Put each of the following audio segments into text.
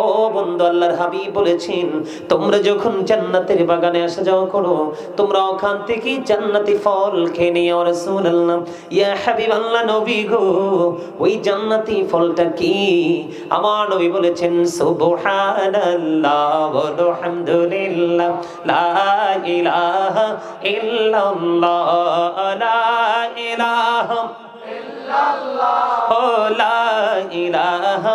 ও বন্ধু, আল্লাহর হাবিব বলেছেন, তোমরা যখন জান্নাতের বাগানে আসা যাওয়া করো, তোমরা ওখান থেকে জান্নাতি ফল খেয়ে নিও, রাসূলুল্লাহ। ইয়া হাবিব আল্লাহ নবী গো, ওই জান্নাতি ফলটা কি? আমার নবী বলেছেন, সুবহানাল্লাহ ওয়া হামদুলিল্লাহ লা ইলাহা ইল্লাল্লাহ, লা ইলাহা ও লা ইলাহা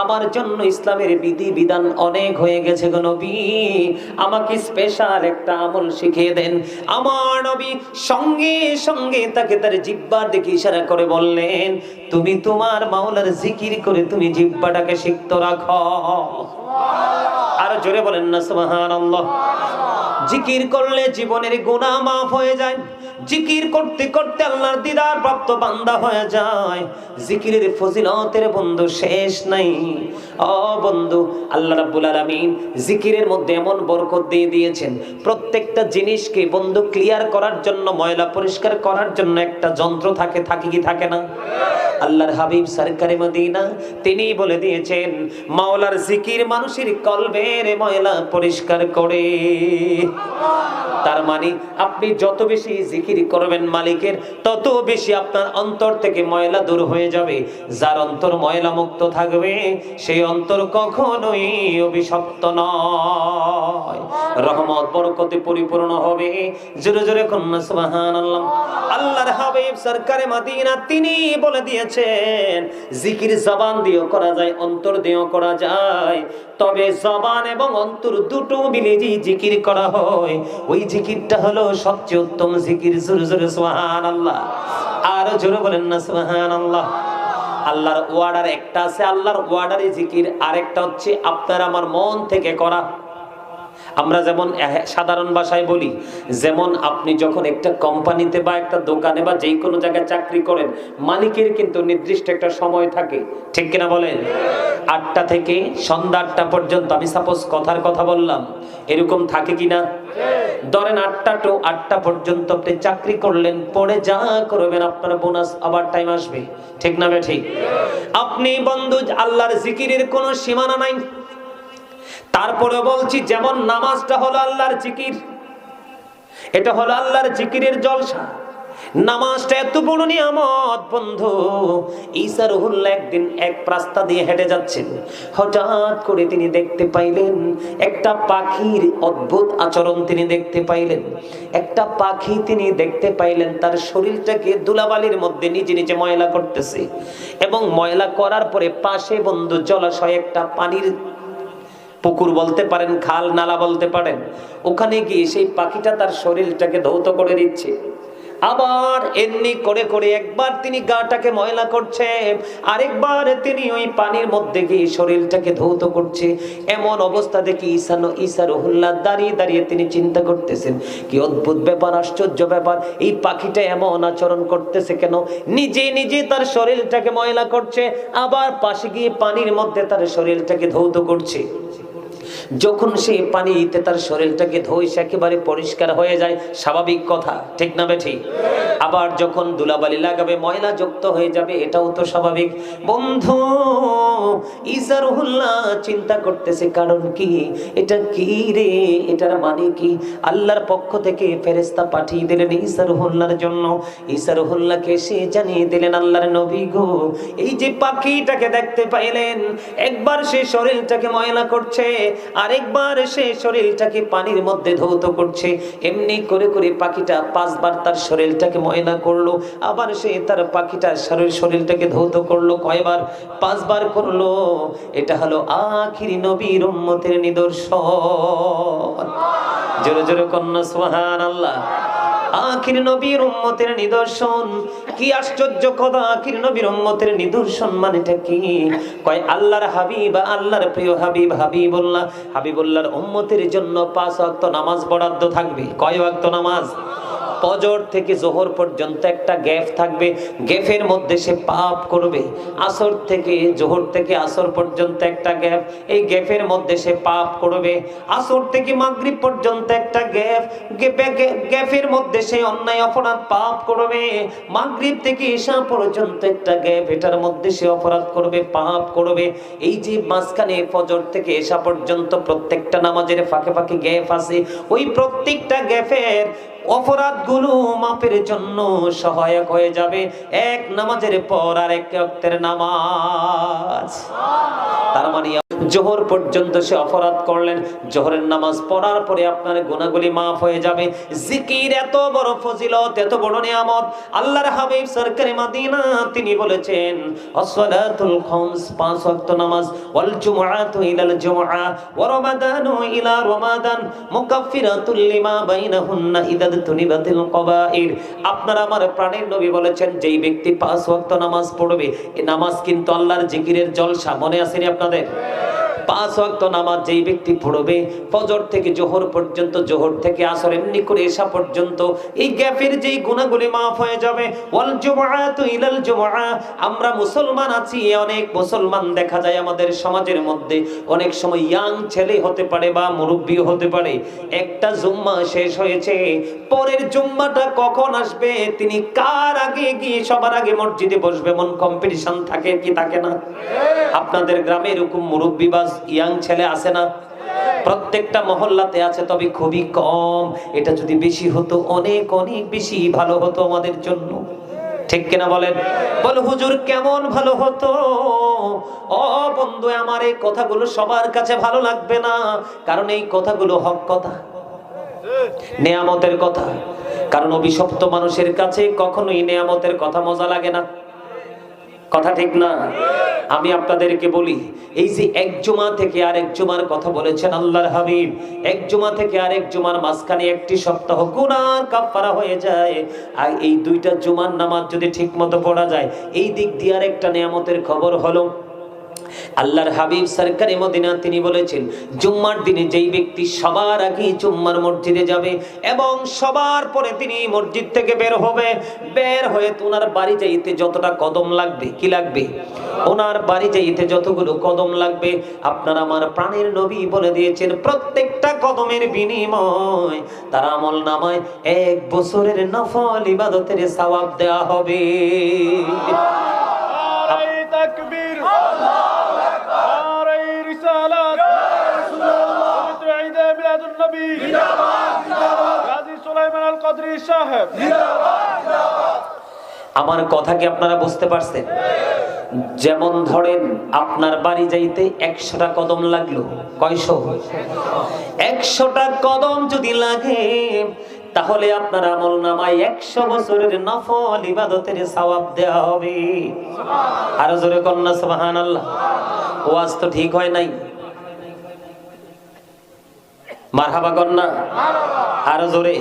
আমার জন্য ইসলামের বিধি বিধান অনেক হয়ে গেছে গো নবী। আমাকে স্পেশাল একটা আমল শিখিয়ে দেন। আমার নবী সঙ্গে সঙ্গে তাকে তার জিব্বার দিকে ইশারা করে বললেন, তুমি তোমার মাওলার জিকির করে তুমি জিব্বাটাকে সিক্ত রাখো। আর জোরে বলেন না, সুবহানাল্লাহ। জিকির করলে জীবনের গুনাহ মাফ হয়ে যায়। জিকির করতে করতে আল্লাহর দিদার প্রাপ্ত বান্দা হয়ে যায়। জিকিরের ফজিলতের বন্ধু শেষ নাই। ও বন্ধু, আল্লাহ রাব্বুল আলামিন জিকিরের মধ্যে এমন বরকত দিয়ে দিয়েছেন, প্রত্যেকটা জিনিসকে বন্ধু ক্লিয়ার করার জন্য, ময়লা পরিষ্কার করার জন্য একটা যন্ত্র থাকে থাকে কি থাকে না? আল্লাহর হাবিব সরকারে মদিনা, তিনি বলে দিয়েছেন, মাওলার জিকির মানুষের কলবের ময়লা পরিষ্কার করে। তার মানে আপনি যত বেশি জিকির করবেন মালিকের, তত বেশি আপনার অন্তর থেকে ময়লা দূর হয়ে যাবে। যার অন্তর ময়লা মুক্ত থাকবে, সেই অন্তর কখনোই অভিশপ্ত নয়। রহমত, বরকতে পরিপূর্ণ হবে। জোরে জোরে কন্যা, সুবহানাল্লাহ। আল্লাহর হাবিব সরকারে মদিনা, তিনি বলে দিয়েছেন। জিকির জবান দিয়েও করা যায়, অন্তর দিয়েও করা যায়। তবে জবান এবং অন্তর দুটো মিলে যে জিকির করা হয়। ওই জিকিরটা হলো সবচেয়ে উত্তম জিকির। জোরে জোরে আল্লাহ আরও জোরে বলেন না সোহান আল্লাহ আল্লাহর ওয়ার্ডার একটা আছে, আল্লাহর ওয়ার্ডারে জিকির। আরেকটা হচ্ছে, আপনার আমার মন থেকে করা। আমরা যেমন সাধারণ ভাষায় বলি, যেমন আপনি যখন একটা কোম্পানিতে বা একটা দোকানে বা যেই কোনো জায়গায় চাকরি করেন, মালিকের কিন্তু নির্দিষ্ট একটা সময় থাকে। ঠিক কিনা বলেন? আটটা থেকে সন্ধ্যা আটটা পর্যন্ত, আমি সাপোজ কথার কথা বললাম, এরকম থাকে কিনা? ধরেন আটটা টু আটটা পর্যন্ত আপনি চাকরি করলেন, পরে যা করবেন আপনার বোনাস আবার টাইম আসবে। ঠিক না ঠিক আপনি বন্ধু, আল্লাহর জিকিরের কোনো সীমানা নাই? তারপরে বলছি, যেমন নামাজটা হলো আল্লাহর জিকির, এটা হলো আল্লাহর জিকিরের জলসা। নামাজটা এত বড় নিয়ামত, বন্ধু। ঈসা রহুল্লাহ একদিন এক রাস্তা দিয়ে হেঁটে যাচ্ছেন। হঠাৎ করে তিনি দেখতে পাইলেন, একটা পাখির অদ্ভুত আচরণ তিনি দেখতে পাইলেন। একটা পাখি তিনি দেখতে পাইলেন, তার শরীরটাকে দুলাবালির মধ্যে নিজে নিজে ময়লা করতেছে। এবং ময়লা করার পরে পাশে বন্ধু জলাশয় একটা পানির পুকুর বলতে পারেন, খাল নালা বলতে পারেন, ওখানে গিয়ে সেই পাখিটা তার শরীরটাকে ধৌত করে দিচ্ছে। আবার এমনি করে করে একবার তিনি গাটাকে ময়লা করছে, আরেকবার তিনি ওই পানির মধ্যে গিয়ে শরীরটাকে ধৌত করছে। এমন অবস্থা দেখে ঈসানো ঈসা রহুল্লাহ দাঁড়িয়ে দাঁড়িয়ে তিনি চিন্তা করতেছেন, কি অদ্ভুত ব্যাপার, আশ্চর্য ব্যাপার, এই পাখিটা এমন আচরণ করতেছে কেন? নিজে নিজে তার শরীরটাকে ময়লা করছে, আবার পাশে গিয়ে পানির মধ্যে তার শরীরটাকে ধৌত করছে। যখন সে পানিতে তার শরীরটাকে ধোয় একেবারে পরিষ্কার হয়ে যায়, স্বাভাবিক কথা, ঠিক না বেঠি আবার যখন দুলাবালি লাগাবে, ময়লা যুক্ত হয়ে যাবে, এটাও তো স্বাভাবিক। বন্ধু ইসারুল্লাহ চিন্তা করতেছে, কারণ কি? এটা কি রে? এটার মানে কি? আল্লাহর পক্ষ থেকে ফেরেস্তা পাঠিয়ে দিলেন ইসারুল্লাহর জন্য। ইসারুল্লাহকে সে জানিয়ে দিলেন, আল্লাহর নবী গো, এই যে পাখিটাকে দেখতে পাইলেন, একবার সে শরীরটাকে ময়লা করছে, আরেকবার সে শরীরটাকে পানির মধ্যে ধৌত করছে, এমনি করে করে পাখিটা পাঁচবার তার শরীরটাকে ময়লা করল, আবার সে তার পাখিটা শরীর শরীরটাকে ধৌত করল কয়বার? পাঁচবার করল। এটা হলো আখিরি নবীর উম্মতের নিদর্শন। জোরে জোরে কন্যা সুবহান আল্লাহ আখির নবীর উম্মতের নিদর্শন। কি আশ্চর্য কথা, আখির নবীর উম্মতের নিদর্শন মানেটা কি? কয়, আল্লাহর হাবিব, আল্লাহর প্রিয় হাবিব, হাবিবুল্লাহ। হাবিবুল্লাহর উম্মতের জন্য পাঁচ ওয়াক্ত নামাজ বরাদ্দ থাকবে। কয় ওয়াক্ত নামাজ? ফজর থেকে জোহর পর্যন্ত একটা গ্যাপ থাকবে। গ্যাপের মধ্যে সে পাপ করবে। আসর থেকে, জোহর থেকে আসর পর্যন্ত একটা গ্যাপ। এই গ্যাপের মধ্যে সে পাপ করবে। আসর থেকে মাগরিব পর্যন্ত একটা গ্যাপ। গ্যাপের মধ্যে সে অন্যায়, অপরাধ, পাপ করবে। মাগরিব থেকে ঈশা পর্যন্ত একটা গ্যাপ। এটার মধ্যে সে অপরাধ করবে, পাপ করবে। এই যে মাঝখানে ফজর থেকে এসা পর্যন্ত প্রত্যেকটা নামাজের ফাঁকে ফাঁকে গ্যাপ আছে। ওই প্রত্যেকটা গ্যাপের অপরাধগুলো মাপের জন্য সহায়ক হয়ে যাবে। এক নামাজের পর আর এক নামাজ। তার মানে জোহর পর্যন্ত সে অপরাধ করলেন। জোহরের নামাজ পড়ার পরে আপনার গুণাগুলি মাফ হয়ে যাবে। জিকির এত বড় ফজিলত, এত বড় নিয়ামত। আল্লাহর হাবিব সরকারি মাদিনা, তিনি বলেছেন আসসালাতুল খামস, পাঁচ ওয়াক্ত নামাজ। ওয়াল জুমআতু ইলাল জুমআ ওয়া রমাদানু ইলা রমাদান মুকাফফিরাতুল লিমা বাইনাহুন্না ইদা তুনিবাতিল কবাইর। আপনার আমার প্রাণের নবী বলেছেন, যেই ব্যক্তি পাঁচ ওয়াক্ত নামাজ পড়বে এই নামাজ কিন্তু আল্লাহর জিকিরের জলসা। মনে আসেনি আপনাদের? পাঁচ ওয়াক্ত নামাজ যেই ব্যক্তি পড়বে, ফজর থেকে জোহর পর্যন্ত, জোহর থেকে আসর, এমনি করে এসা পর্যন্ত, এই গ্যাপের যেই গুণাগুলি মাফ হয়ে যাবে। আমরা মুসলমান আছি অনেক মুসলমান দেখা যায় আমাদের সমাজের মধ্যে। অনেক সময় ইয়াং ছেলে হতে পারে বা মুরব্বী হতে পারে। একটা জুম্মা শেষ হয়েছে, পরের জুম্মাটা কখন আসবে, তিনি কার আগে গিয়ে সবার আগে মসজিদে বসবে? মন কম্পিটিশন থাকে কি থাকে না? আপনাদের গ্রামে এরকম মুরব্বী বা ইয়াং ছেলে আছে না? প্রত্যেকটা মহল্লাতে আছে, তবে খুবই কম। এটা যদি বেশি হতো, অনেক অনেক বেশি ভালো হতো আমাদের জন্য। ঠিক কিনা বলেন? বল, হুজুর কেমন ভালো হতো? ও বন্ধু, আমার এই কথাগুলো সবার কাছে ভালো লাগবে না। কারণ এই কথাগুলো হক কথা। নেয়ামতের কথা। কারণ অভিশপ্ত মানুষের কাছে কখনোই নেয়ামতের কথা মজা লাগে না। কথা ঠিক না? আমি আপনাদেরকে বলি, এই যে এক জুমা থেকে আর এক জুমার কথা বলেছেন আল্লাহর হাবিব, এক জুমা থেকে আর এক জুমার মাঝখানে একটি সপ্তাহ গুনার কাফারা হয়ে যায়। আর এই দুইটা জুমার নামাজ যদি ঠিকমতো পড়া যায়, এই দিক দিয়ে আরেকটা নিয়ামতের খবর হলো আল্লাহর হাবিব সরকারি মদিনা তিনি বলেছেন জুম্মার দিনে যেই ব্যক্তি সবার আগে জুম্মার মসজিদে যাবে এবং সবার পরে তিনি মসজিদ থেকে বের হবে বের হয়ে ওনার বাড়ি যাইতে যতটা কদম লাগবে কি লাগবে? ওনার বাড়ি যাইতে যতগুলো কদম লাগবে আপনার আমার প্রাণের নবী বলে দিয়েছেন প্রত্যেকটা কদমের বিনিময় তার আমল নামায় এক বছরের নফল ইবাদতের সওয়াব দেওয়া হবে। তাকবীর নবী গাজী সুলাইমান আল কদরি সাহেব আমার কথা কি আপনারা বুঝতে পারছেন? যেমন ধরেন আপনার বাড়ি যাইতে একশোটা কদম লাগল কয়শো? একশোটা কদম যদি লাগে তাহলে আপনার আমল নামায় একশো বছরের নফল ইবাদতের সওয়াব দেওয়া হবে। আরও জোরে কন্যা সুবহান আল্লাহ ওয়াজ তো ঠিক হয় নাই। মারহাবা কন্যা আরও জোরে।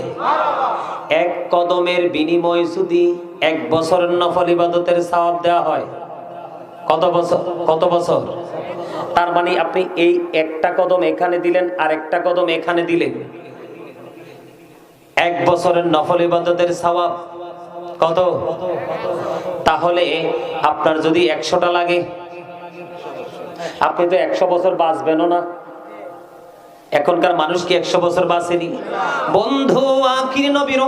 এক কদমের বিনিময় যদি এক বছরের নফল ইবাদতের সওয়াব দেওয়া হয়, কত বছর? কত বছর? তার মানে আপনি এই একটা কদম এখানে দিলেন আর একটা কদম এখানে দিলেন। এক বছরের নফল ইবাদতের সওয়াব, কত? তাহলে আপনার যদি একশোটা লাগে, আপনি তো একশো বছর বাঁচবেনও না। এখনকার মানুষ কি একশো বছর বাঁচেনি? বন্ধু আখির নবীর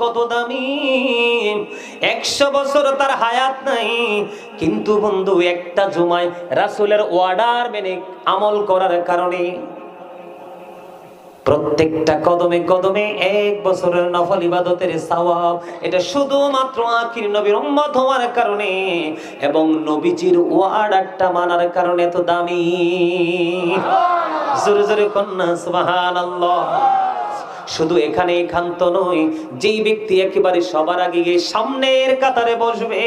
কত দামি। একশো বছর তার হায়াত নাই। কিন্তু বন্ধু, একটা জুমায় রাসুলের ওয়ার্ডার মেনে আমল করার কারণে প্রত্যেকটা কদমে কদমে এক বছরের নফল ইবাদতের সওয়াব। এটা শুধুমাত্র আখির নবীর উম্মত হওয়ার কারণে এবং নবীজির ওয়ার্ডারটা মানার কারণে তো দামি। জোরে জোরে কন্যা সুবহানাল্লাহ। শুধু এখানে একান্ত নয় যেই ব্যক্তি একেবারে সবার আগে গিয়ে সামনের কাতারে বসবে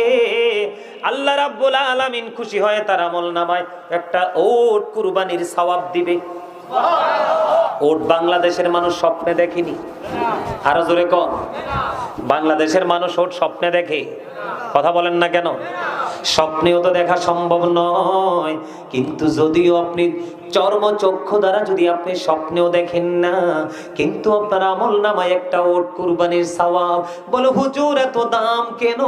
আল্লাহ রাব্বুল আলামিন খুশি হয়ে তার আমল নামায় একটা ওট কুরবানির সওয়াব দিবে। ওট বাংলাদেশের মানুষ স্বপ্নে দেখেনি। আরও জোরে কম বাংলাদেশের মানুষ ওর স্বপ্নে দেখে। কথা বলেন না কেন? স্বপ্নেও তো দেখা সম্ভব নয়। কিন্তু যদিও আপনি চর্মচক্ষু দ্বারা যদি আপনি স্বপ্নেও দেখেন না, কিন্তু আপনার আমল নামায় একটা ওট কুরবানির সওয়াব। বলো, হুজুর, এত দাম কেন?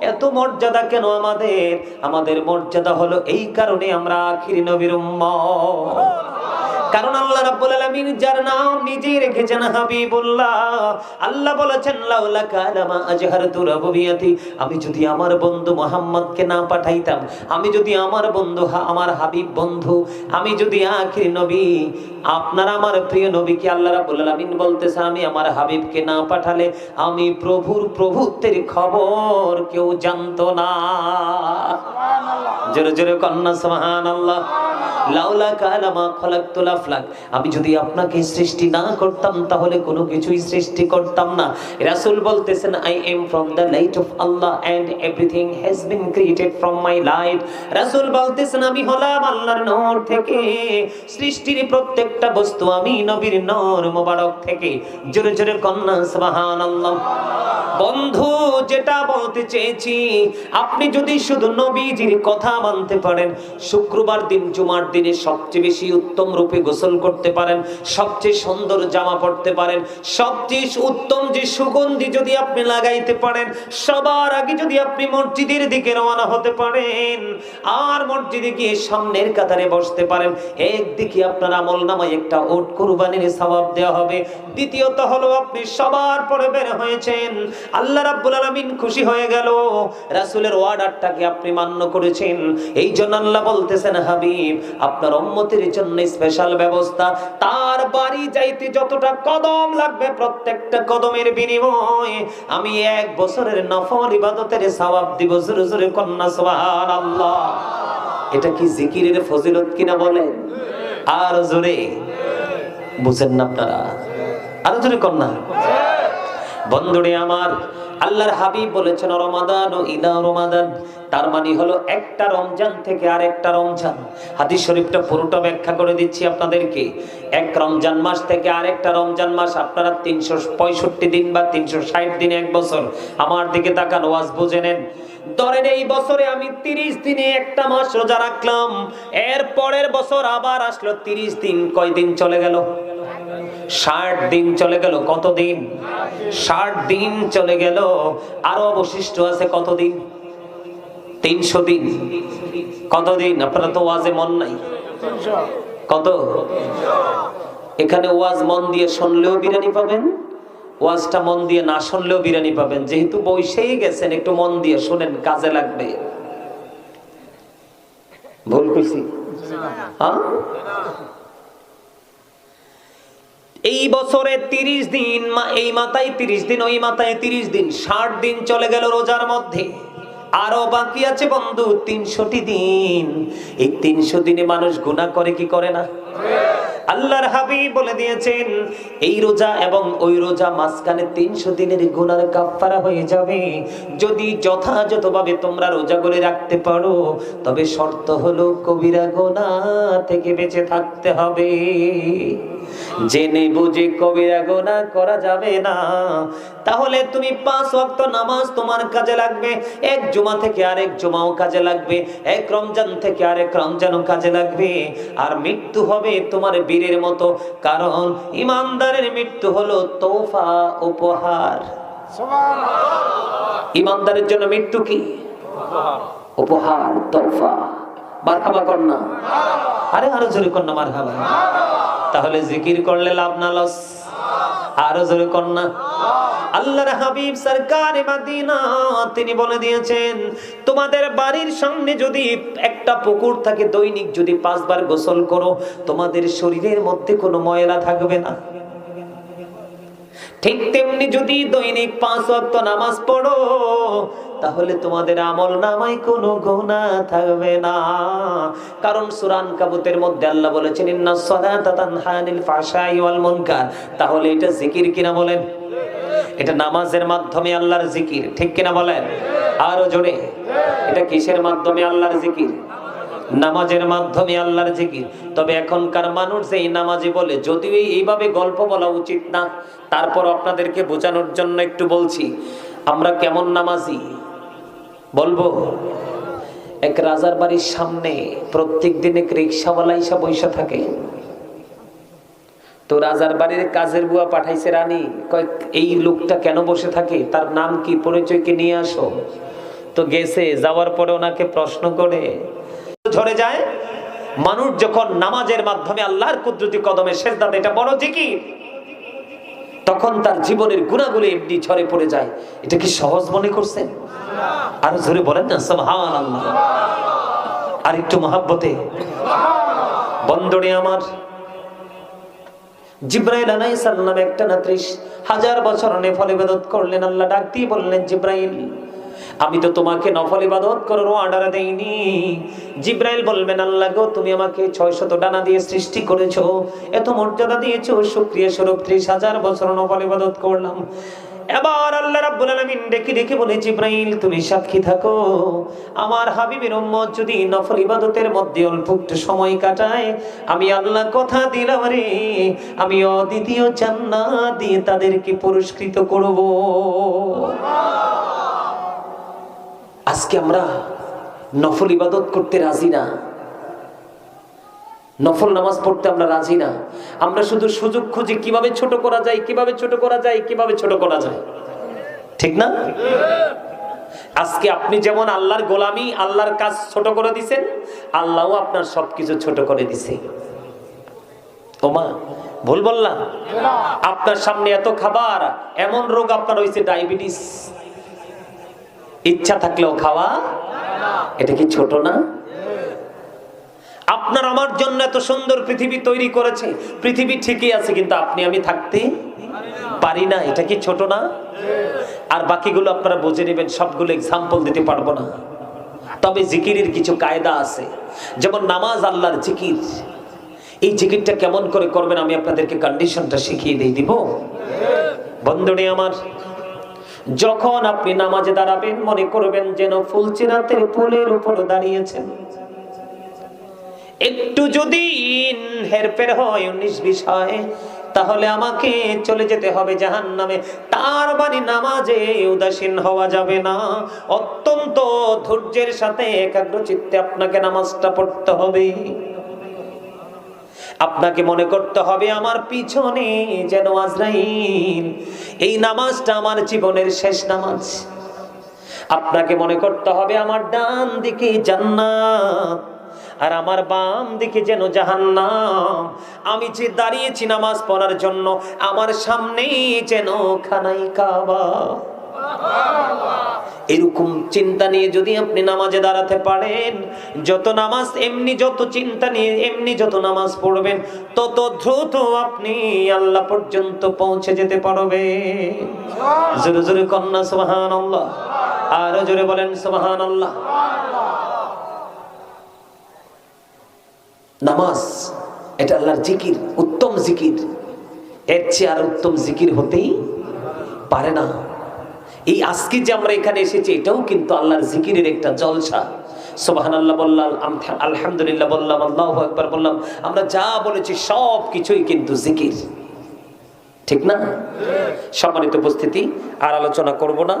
এত মর্যাদা কেন আমাদের? আমাদের মর্যাদা হলো এই কারণে আমরা আখির নবীর উম্মত। কারণ আল্লাহ রাব্বুল আলামিন যার নাম নিজেই রেখেছেন হাবিবুল্লাহ। আল্লাহ বলেছেন লাউলা কালামা আজহারতু রাবুবিয়াতি আমি যদি আমার বন্ধু মোহাম্মদকে না পাঠাইতাম আমি যদি আমার বন্ধু আমার হাবিব বন্ধু আমি যদি আখির নবী আপনার আমার প্রিয় নবীকে আল্লাহ রাব্বুল আলামিন বলতেছে আমি আমার হাবিবকে না পাঠালে আমি প্রভুর প্রভুত্বের খবর কেউ জানতো না। জোরে জোরে কন্যা সুবহানাল্লাহ। লাউলা কালামা খলাকতুল আফলাক। আমি যদি আপনাকে সৃষ্টি না করতাম, তাহলে কোনো কিছুই সৃষ্টি করতাম না। রাসূল বলতেছেন I am from the light of Allah and everything has been created from my light রাসূল বলতেছেন, আমি হলাম আল্লাহর নূর থেকে। সৃষ্টির প্রত্যেকটা বস্তু আমি নবীর নূর মোবারক থেকে। জোরে জোরে কন্যা, সুবহানাল্লাহ। বন্ধু, যেটা বলতে চেয়েছি, আপনি যদি শুধু নবীজির কথা মানতে পারেন, শুক্রবার দিন জুমার দিনে সবচেয়ে বেশি উত্তম রূপে গোসল করতে পারেন, সবচেয়ে সুন্দর জামা পরতে পারেন, সবচেয়ে উত্তম যে সুগন্ধি যদি আপনি লাগাইতে পারেন, সবার আগে যদি আপনি মসজিদের দিকে রওনা হতে পারেন আর মসজিদে গিয়ে সামনের কাতারে বসতে পারেন, একদিকে আপনার আমল নামায় একটা ওট কুরবানির সওয়াব দেওয়া হবে, দ্বিতীয়ত হলো আপনি সবার পরে বের হয়েছেন, আল্লাহ রাব্বুল আলামিন খুশি হয়ে গেল, রাসূলের অর্ডারটাকে আপনি মান্য করেছেন এই জন্য আল্লাহ বলতেছেন, হাবিব আপনার উম্মতের জন্য স্পেশাল ব্যবস্থা। তার বাড়ি যাইতে যতটা কদম লাগবে প্রত্যেকটা কদমের বিনিময়ে আমি এক বছরের নফল ইবাদতের সওয়াব দিব। জোরে জোরে কন্যা, সুবহানাল্লাহ। এটা কি জিকিরের ফজিলত কিনা বলেন? আর জোরে। বুঝেন না আপনারা? আরও জোরে কন্যা। বন্ধুরে আমার, আল্লাহর হাবিব বলেছেন, রমাদান ও ইলা রমাদান। তার মানে হলো একটা রমজান থেকে আরেকটা রমজান। হাদিস শরীফটা পুরোটা ব্যাখ্যা করে দিচ্ছি আপনাদেরকে। এক রমজান মাস থেকে আরেকটা রমজান মাস, আপনারা তিনশো পঁয়ষট্টি দিন বা তিনশো ষাট দিন এক বছর আমার দিকে তাকান, ওয়াজ বুঝে নেন। ধরেন এই বছরে আমি তিরিশ দিনে একটা মাস রোজা রাখলাম, এর পরের বছর আবার আসলো তিরিশ দিন, কয়দিন চলে গেল? ষাট দিন চলে গেল, কতদিন? ষাট দিন চলে গেল, আরও অবশিষ্ট আছে কতদিন? তিনশো দিন। কতদিন? আপনারা তো ওয়াজে মন নাই। কত? এখানে ওয়াজ মন দিয়ে শুনলেও বিরিয়ানি পাবেন, ওয়াজটা মন দিয়ে না শুনলেও বিরিয়ানি পাবেন। যেহেতু বৈশেই গেছেন, একটু মন দিয়ে শোনেন, কাজে লাগবে। ভুল কইছি? হ্যাঁ? এই বছরে তিরিশ দিন মা- এই মাথায় তিরিশ দিন, ওই মাথায় তিরিশ দিন, ষাট দিন চলে গেল রোজার মধ্যে। আরও বাকি আছে বন্ধু তিনশোটি দিন। এই তিনশো দিনে মানুষ গুণা করে কি করে না? আল্লাহর হাবিব বলে দিয়েছেন, এই রোজা এবং ওই রোজা মাঝখানে তিনশো দিনের গুনার কাফারা হয়ে যাবে। যদি যথাযথভাবে তোমরা রোজা করে রাখতে পারো, তবে শর্ত হলো কবিরা গোনা থেকে বেঁচে থাকতে হবে। জেনে বুঝে কবিরা গোনা করা যাবে না। তাহলে তুমি পাঁচ ওয়াক্ত নামাজ তোমার কাজে লাগবে এক জুমা থেকে আরেক জুমাও কাজে লাগবে এক রমজান থেকে আরেক রমজানও কাজে লাগবে। আর মৃত্যু হবে তোমার বীরের মতো কারণ ইমানদারের মৃত্যু হলো তোফা উপহার। ইমানদারের জন্য মৃত্যু কি? উপহার তোফা মারহাবা কন্যা। আরে আরও জোরে কন্যা মারহাবা। তাহলে জিকির করলে লাভ না লস? আরও জোরে কন্যা আল্লাহর হাবিব সরকার তিনি বলে দিয়েছেন, তোমাদের বাড়ির সামনে যদি একটা পুকুর থাকে, দৈনিক যদি পাঁচবার গোসল করো, তোমাদের শরীরের মধ্যে কোনো ময়লা থাকবে না। ঠিক তেমনি যদি দৈনিক পাঁচ ওয়াক্ত নামাজ পড়ো, তাহলে তোমাদের আমল নামায় কোনো গুনাহ থাকবে না। কারণ সুরান কাবুতের মধ্যে আল্লাহ বলেছেন তাহলে এটা জিকির কিনা বলেন? এটা নামাজের মাধ্যমে আল্লাহর জিকির, ঠিক কিনা বলেন? আরও জোরে। এটা কিসের মাধ্যমে আল্লাহর জিকির? নামাজের মাধ্যমে আল্লাহর জিকির। তবে এখনকার মানুষ এই নামাজে বলে, যদিও এইভাবে গল্প বলা উচিত না, তারপর আপনাদেরকে বোঝানোর জন্য একটু বলছি, আমরা কেমন নামাজি? বলব, এক রাজার বাড়ির সামনে প্রত্যেক দিন এক রিক্সাওয়ালা এসে বৈশা থাকে। তো রাজার বাড়ির কাজের বুয়া পাঠাইছে, রানী কয়েক এই লোকটা কেন বসে থাকে? তার নাম কি? পরিচয়কে নিয়ে আসো। তো গেছে, যাওয়ার পরে ওনাকে প্রশ্ন করে ঝরে যায়। মানুষ যখন নামাজের মাধ্যমে আল্লাহর কুদরতি কদমে শেষ দাঁত এটা বড় জিকির। তখন তার জীবনের গুণাগুলো এমনি ঝরে পড়ে যায়। এটা কি সহজ মনে করছেন? আরও জোরে বলেন না সুবহান আল্লাহ আর একটু মহাব্বতে। বন্দরে আমার জিব্রাইল আলাইহিস সালাম একটা না ত্রিশ হাজার বছর নফল ইবাদত করলেন। আল্লাহ ডাক দিয়ে বললেন, জিব্রাইল আমি তো তোমাকে নফল ইবাদত করার অর্ডার দেইনি। জিব্রাইল বলবেন, আল্লাহ গো, তুমি আমাকে ছয় শত ডানা দিয়ে সৃষ্টি করেছ, এত মর্যাদা দিয়েছ শুক্রিয়া স্বরূপ ত্রিশ হাজার বছর নফল ইবাদত করলাম। এবার আল্লাহ রাব্বুল আলামিন ডেকে ডেকে বলে, জিব্রাইল, তুমি সাক্ষী থাকো। আমার হাবিবের উম্মত যদি নফল ইবাদতের মধ্যে অল্প একটু সময় কাটায়, আমি আল্লাহ কথা দিলাম রে। আমি অদ্বিতীয় জান্নাত দিয়ে তাদেরকে পুরস্কৃত করব। আজকে আমরা নফল ইবাদত করতে রাজি না। নফল নামাজ পড়তে আমরা রাজি না। আমরা শুধু সুযোগ খুঁজি কীভাবে ছোট করা যায় কীভাবে ছোট করা যায় কীভাবে ছোট করা যায়। ঠিক না? আজকে আপনি যেমন আল্লাহর গোলামি আল্লাহর কাজ ছোট করে দিছেন আল্লাহও আপনার সবকিছু ছোট করে দিছে। ওমা ভুল বললাম? আপনার সামনে এত খাবার এমন রোগ আপনার হয়েছে ডায়াবেটিস। ইচ্ছা থাকলেও খাওয়া এটা কি ছোট না? আপনার আমার জন্য এত সুন্দর পৃথিবী তৈরি করেছে। পৃথিবী ঠিকই আছে, কিন্তু আপনি আমি থাকতে পারি না। এটা কি ছোট না? আর বাকিগুলো আপনারা বুঝে নেবেন, সবগুলো এক্সাম্পল দিতে পারব না। তবে জিকিরের কিছু কায়দা আছে। যেমন নামাজ আল্লাহর জিকির। এই জিকিরটা কেমন করে করবেন আমি আপনাদেরকে কন্ডিশনটা শিখিয়ে দিয়ে দিব। বন্ধুরে আমার যখন আপনি নামাজে দাঁড়াবেন, মনে করবেন যেন ফুলচিরাতের ফুলের উপর দাঁড়িয়েছেন। একটু যদি হেরফের হয়, উনিশ বিশ হয়, তাহলে আমাকে চলে যেতে হবে জাহান নামে তার বাড়ি নামাজে উদাসীন হওয়া যাবে না। অত্যন্ত ধৈর্যের সাথে একাগ্র চিত্তে আপনাকে নামাজটা পড়তে হবে। আপনাকে মনে করতে হবে আমার পিছনে যেন আজরাইল। এই নামাজটা আমার জীবনের শেষ নামাজ। আপনাকে মনে করতে হবে আমার ডান দিকে জান্নাত আর আমার বাম দিকে যেন জাহান্নাম। আমি যে দাঁড়িয়েছি নামাজ পড়ার জন্য, আমার সামনেই যেন খানাই কাবা। এরকম চিন্তা নিয়ে যদি আপনি নামাজে দাঁড়াতে পারেন, যত নামাজ এমনি যত চিন্তা নিয়ে এমনি যত নামাজ পড়বেন, তত দ্রুত আপনি আল্লাহ পর্যন্ত পৌঁছে যেতে পারবেন। জোরে জোরে কন্যা সুবাহান আল্লাহ আরও জোরে বলেন সুবাহান আল্লাহ নামাজ, এটা আল্লাহর জিকির, উত্তম জিকির। এর চেয়ে আর উত্তম জিকির হতেই পারে না। এই আজকে যে আমরা এখানে এসেছি, এটাও কিন্তু আল্লাহর জিকিরের একটা জলসা। সোবাহান আল্লাহ বললাম আলহামদুলিল্লাহ বললাম, আল্লাহ একবার বললাম, আমরা যা বলেছি সব কিছুই কিন্তু জিকির। ঠিক না? সম্মানিত উপস্থিতি, আর আলোচনা করব না।